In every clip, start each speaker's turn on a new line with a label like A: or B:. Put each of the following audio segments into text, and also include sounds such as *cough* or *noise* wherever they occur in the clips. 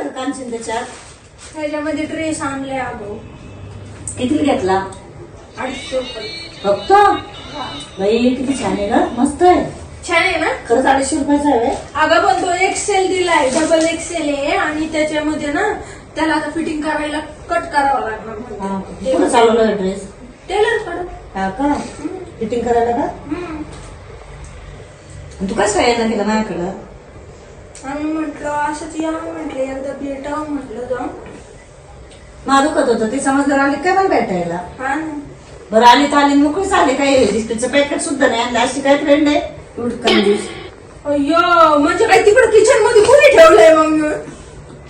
A: केलं कांचन त्याच्यात
B: त्याच्यामध्ये ड्रेस आणले अगो.
A: किती घेतला?
B: अडीचशे रुपये.
A: फक्त? बाई किती छान आहे ग मस्त आहे.
B: छान आहे ना?
A: खरंच अडीचशे रुपयाचा आहे
B: अगं पण तो एक्सेल दिलाय डबल एक्सेल आहे आणि त्याच्यामध्ये ना त्याला आता फिटिंग करायला कट करावं लागणार
A: हा,
B: म्हणजे.
A: कुठं चालवलं ड्रेस
B: टेलर कडं
A: हा का? फिटिंग करायला का. आणि तू कसं यायला गेला माझ्याकडं?
B: आम्ही म्हंटल असंच या म्हंटल एकदा भेटावं म्हटलं जाऊन.
A: मला दुखत होतं ती समजदार आली काय मला भेटायला?
B: हा ना.
A: बरं आली तर आली मोकळीच आली काय? बिस्किटचं पॅकेट सुद्धा नाही आणलं अशी काय फ्रेंड आहे? एवढी कंजूस.
B: अय्यो म्हणजे काय तिकडे किचनमध्ये कोणी ठेवलंय मग?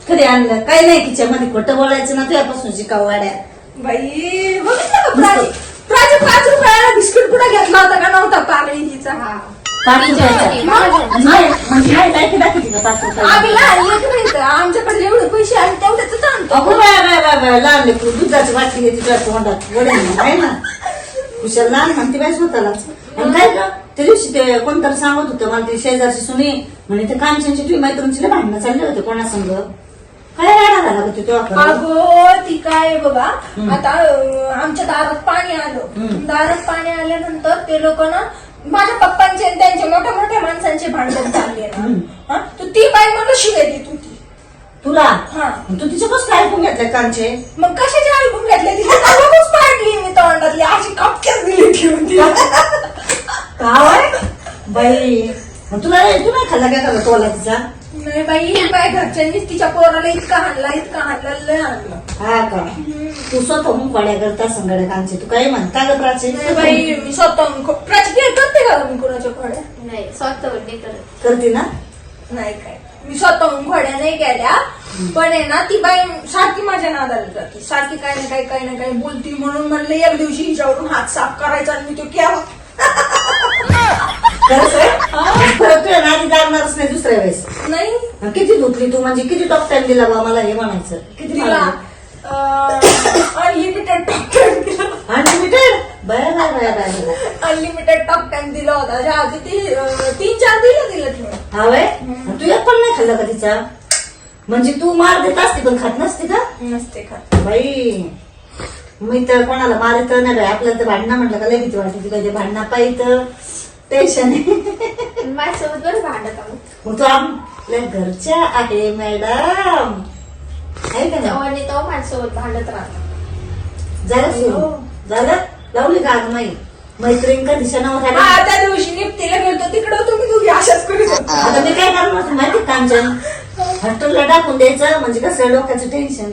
A: कधी आणलं? काही नाही किचनमध्ये खोटं बोलायचं ना तुझ्यापासून शिकाव वाड्या.
B: बाई बघितलं का प्राची प्राची पाच रुपयाला बिस्किट कुठं घेतला होता का नव्हता? पार्लेजीचा हा.
A: पाच रुपयाचा म्हणजे.
B: आमच्याकडे एवढे पैसे तेवढ्याच आणतो.
A: लहान लेकरू दुधाची बाटली घेते तुझ्या तोंडात वडे आहे ना? कुशल लहान म्हणते बाय स्वतःलाच आणि काय का त्या दिवशी ते कोणतरी सांगत होतं मला ते शेजारची सुनी म्हणे ते कांचनची तुझी मैत्रिणीचे भांडणं चालले होते कोणासंग. काय राडा झाला का तुझ्या
B: अगो ती काय
A: हम्म.
B: आता आमच्या दारात पाणी आलं. दारात पाणी आल्यानंतर ते लोक ना माझ्या पप्पांचे आणि त्यांचे मोठ्या मोठ्या माणसांचे भांडण चालले ना. हा? तर ती बाई मला शिवाय देत होती.
A: तुला?
B: हा.
A: तू तिच्यापासून काय ऐकून घेतलंय कांचे?
B: मग कशाची ऐकून घेतले? तिथे तोंडच पाडली मी तोंडातली. अशी कपक्यात दिली ठेवून ती
A: काय बाई मग तुला तू नाही खाल्ला काय खाल्ला तोला तिचा?
B: नाही बाई बाय घरच्यांनीच तिच्या पोराला इतका हाणला इतका हाणला लय हाणला.
A: हा का? तू स्वतः पड्या करता संगड्या कांचे. तू काय म्हणता ग प्राची?
B: नाही बाई मी स्वतः प्राची करते का मी कुणाच्या खोड्या
C: नाही स्वतःवर नाही करत
A: करते ना?
B: नाही काय. मी स्वतःहून घोड्या नाही केल्या पण आहे ना ती बाई सारखी माझ्या नादाला जाते. सारखी काही ना काही काही ना काही बोलती म्हणून म्हणलं एक दिवशी हिच्यावरून हात साफ करायचा आणि मी तो केला. *laughs*
A: खरंच आहे? परत तुला नादी लागणारच नाही दुसऱ्या वेळेस.
B: नाही.
A: किती धुतली तू? म्हणजे किती टॉप टाइम दिला बा मला हे म्हणायचं? किती
B: तिला अनलिमिटेड टॉक टाइम दिला.
A: Unlimited bye bye bye bye
B: unlimited talk time दिला होता. ज्या आधी ती अं, तीन चार दिलं दिलं ठेवून
A: हा वय? तू एक पण नाही खाल्ला का तिचा? म्हणजे तू मार देत असते पण खात नसते का?
B: नसते खात.
A: बाई मी तर कोणाला मारित नाही बाई. आपल्याला तर भांडणं म्हटलं का भीती वाटते. ती कधी भांडणं पाहिजे टेन्शन आहे
C: आणि *laughs* माझ्यासोबत बरं भांडत आहोत.
A: मग तू आपल्या घरच्या आहे मॅडम. आहे का ना
C: आणि तो माझ्यासोबत भांडत राहतो
A: झालं सुरू. झालं लावली का आज माई? मैत्रीण का दिशा नाव
B: हा त्या दिवशी निपतीला गेलतो. तिकडं तुम्ही दोघी अशाच करीत.
A: आता मी काय करणार होतो माहिती का कांचन हॉस्टेलला टाकून द्यायचं. म्हणजे कसं डोक्याचं टेन्शन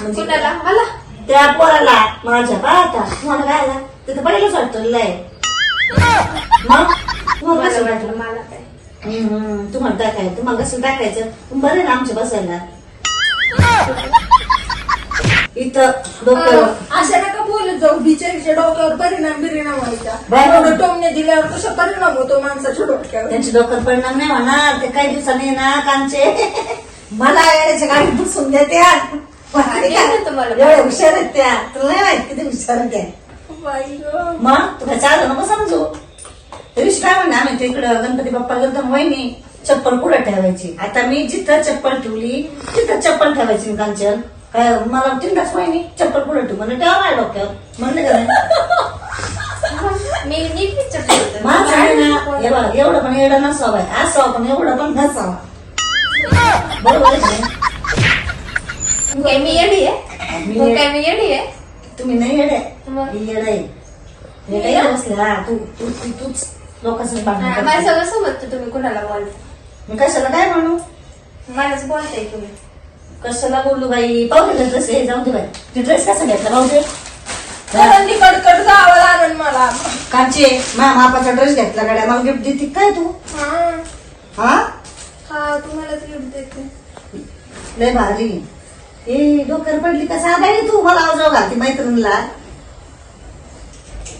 A: म्हणजे
C: कुणाला? मला?
A: त्या पोराला. माझ्या पाहता तुम्हाला काय आला? तिथं पहिलंच हॉस्टेलला आहे. मग? तुम्हाला कसं
C: मला
A: वाटलं
C: वाटलं मला काय?
A: हम्म, तुम्हाला टाकायचं तुम्हाला कसं टाकायचं. बरं ना आमच्या बसायला इथं डोक्यावर
B: अं, असं नका बोलत जाऊ. बिचारीच्या डोक्यावर परिणाम बिरिणाम व्हायचा.
A: बाय.
B: एवढं टोमणे दिल्यावर कसा परिणाम होतो माणसाच्या डोक्यावर?
A: त्यांच्या डोक्यावर परिणाम नाही होणार. ते काही दिवसांनी ना कांचे मला येण्याच्या गाडीत बसून देत्या
C: येतं तुम्हाला.
A: एवढ्या हुशार आहेत त्या. तुला नाही माहीत किती हुशार आहेत त्या.
B: बाई गं.
A: मग तुला चालू नको समजू. तरीच काय म्हणा आम्ही तिकडं गणपती बाप्पा गेलो वहिनी चप्पल कुठं ठेवायची. आता मी जिथं चप्पल ठेवली तिथं चप्पल ठेवायची मी कांचन. काय मला तीनदाच वहिनी चप्पल कुठं ठेवू. म्हणजे ठेवा माझ्या डोक्यावर. म्हणले का नाही
C: मी नीट विचारलं
A: माझं आहे ना हे बघ, एवढं पण एवढं नसावं असावं पण एवढं पण नसावं. बरोबर आहे की नाही?
C: काय मी येडी आहे.
A: मी
C: मग काय मी येडी आहे?
A: तुम्ही नाही येडे.
C: मग?
A: मी येडे. येडे? बसले. हा तू तू तू तूच. लोकांचं भांडण
C: मला
A: करते.
C: सगळं समजतं तुम्ही कुणाला बोलता?
A: मी कशाला काय म्हणू?
C: मलाच बोलताय तुम्ही.
A: कशाला बोलू बाई? पाहू दे ड्रेस हे जाऊ दे बाई. ती ड्रेस कसा घेतला? पाहू दे.
B: सरांनी कडकड जावं लागेल मला.
A: कांचे मा मापाचा ड्रेस घेतला गाड्या. मला गिफ्ट देते काय तू?
B: हा.
A: हा?
B: हा तुम्हाला गिफ्ट देते.
A: लय भारी. ए डोक्यावर पडली का साधा आहे तू? मला आवाज घालते मैत्रिणीला.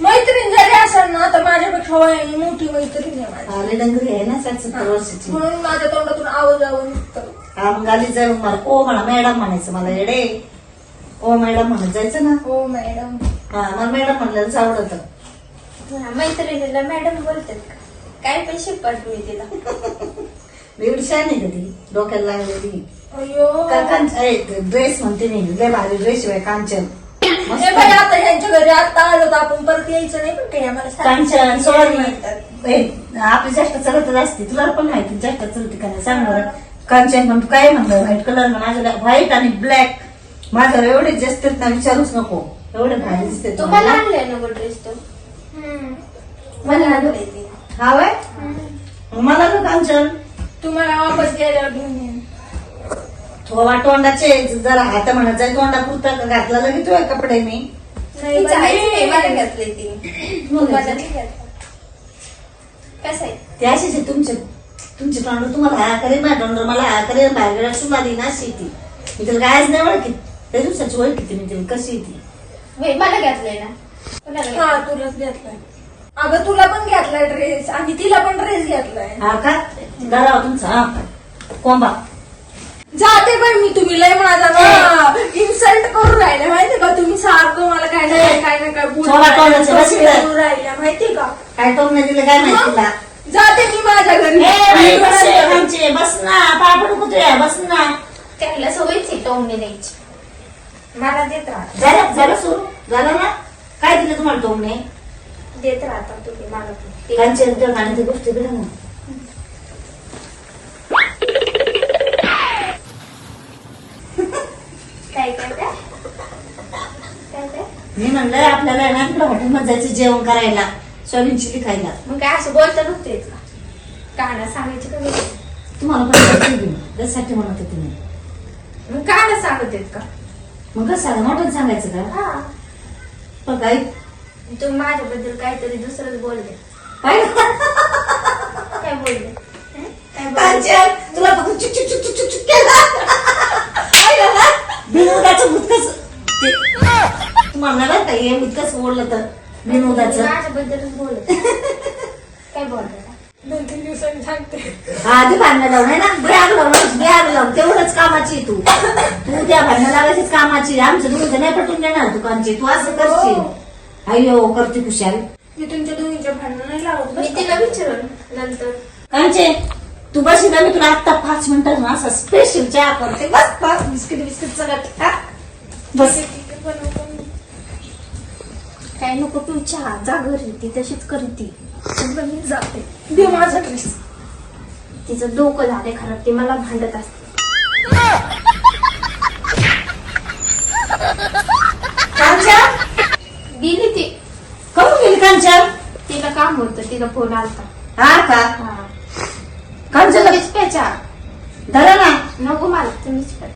B: मैत्रीण? असेल ना तर माझ्यापेक्षा वयाने मोठी मैत्रीण आहे माझी
A: आले डंगरी आहे ना साठ सत्तर वर्षाची
B: म्हणून माझ्या तोंडातून आवाज आवाज निघतो
A: हा मग आली जाय मग मला ओ म्हणा मॅडम म्हणायचं मला येडे. ओ मॅडम म्हणत जायचं ना.
B: हो मॅडम.
A: हा मला मॅडम म्हणलेलंच आवडत
C: हा, मैत्रिणीला मॅडम बोलतात का? काय पण शिकवत मी तिला? *laughs*
A: एवढी शान आहे का ती? डोक्याला लागलेली
B: अयो
A: ड्रेस म्हणते मी लय भारी ड्रेस शिवाय कांचन.
B: हे बाई आता ह्यांच्या घरी आता आलो तर आपण परत यायचं नाही पण काही आम्हाला
A: कांचन. ए, आपली जास्त चलतच असते. तुला पण माहिती जास्त चलते का नाही सांग बरं कांचन पण तू काय म्हणलं व्हाईट कलर माझ्या व्हाईट आणि ब्लॅक माझ्यावर एवढे जास्त आहेत ना विचारूच नको. एवढे भारी दिसते
C: तुम्हाला. आणलंय ना ड्रेस तो. मला आणलंय ते
A: हा वय? मला का कांचन?
B: तुम्हाला वापस गेल्यावर घेऊन येईन.
A: थोडा तोंडाचे जरा हात म्हणायचा तोंडा पुरता घातला लगेच तुझे कपडे मी?
B: नाही
C: मला ती. घातलं. कसं आहे?
A: ते असेच आहे तुमचे तुमचे तोंड तुम्हाला हा करेल माझ्या मला हा करेल बाहेर सुमारी ना शेती मी तिला कायच नाही ओळखीत? त्या दिवसाची ओळखीते मी तिला कशी ती
C: मला घातलंय ना.
B: हा
C: घातलंय?
B: तुलाच घेतलाय. अगं तुला पण घेतलाय ड्रेस आणि तिला पण ड्रेस घेतलाय.
A: हा का? घरावर तुमचा हा. कोंबा.
B: जाते पण मी तुम्ही लय माझा ना इन्सल्ट करून राहिले माहितीये का? तुम्ही सारखं मला काय ना काय काय ना काय बोलून
A: बस.
B: देऊन राहिल्या माहितीये का?
A: काय टोमने दिलं काय माहिती तुला
B: जाते मी माझ्या घरी.
A: ए, बाई,
B: आणि
A: बस आमचे, ना पापड कुठे बस ना.
C: त्याला सवयच आहे टोमणे द्यायची मला देत राहत
A: झालं झालं सुरू? झालं ना? काय दिलं तुम्हाला टोमने
C: देत राहता तुम्ही मला पण. ते-
A: कांचे आणि ती गोष्टी दिल्या ना.
C: काय काय काय काय काय
A: मी म्हणलं आपल्याला ना तिकडे हॉटेलमध्ये जायचं जेवण करायला सोयाबीन चिली खायला.
C: मग काय असं बोलता नव्हतेच का? काना सांगायची का?
A: तुम्हाला पण त्यासाठी म्हणत होते मी.
C: मग काना सांगत आहेत का?
A: मग कसं सांगा मोठं सांगायचं का?
C: हा.
A: पण काय?
C: तुम्ही माझ्याबद्दल काहीतरी दुसरंच बोलले.
A: काय?
C: काय बोलले? हं? काय बोलले?
A: तुला फक्त चुक चुक चुक चुक चुक चुक केलं. झालं? बिनउदाचं भूतकच ते तुम्हाला नाही बरं का हे भूतकच बोललं तर.
C: तुम्ही
A: बिनउदाचं
C: माझ्याबद्दलच बोलत काय बोलता
B: दोन तीन दिवसांनी सांगते.
A: आधी भांडणं लावून आहे ना? बॅग लावून बॅग लावून. तेवढंच कामाची आहे तू. तू त्या भांडणं लावायचीच कामाची आहे. आमचं तुमचं नाही पटून देणार दुकानची. तू असं करशील. अय्यो करते कुशाल.
B: मी तुमच्या दोघींच्या भांडण नाही लावत.
C: मी तिला
B: का?
C: विचारून नंतर.
A: कांचे तू बस इथं, मी तुला आता पाच मिनिटात ना असं स्पेशल चहा करते. बस बस बिस्किट बिस्किट सगळं. हा? बस.
C: काय नको तू चहा जा घरी ती तशीच करती
B: सगळं मी जाते. दे माझा ड्रेस
C: तिचं डोकं झाले खराब ते मला भांडत असते.
A: कांच्या
C: गेली ती.
A: करून गेली कांच्या
C: तिला काम होतं तिला फोन आलता.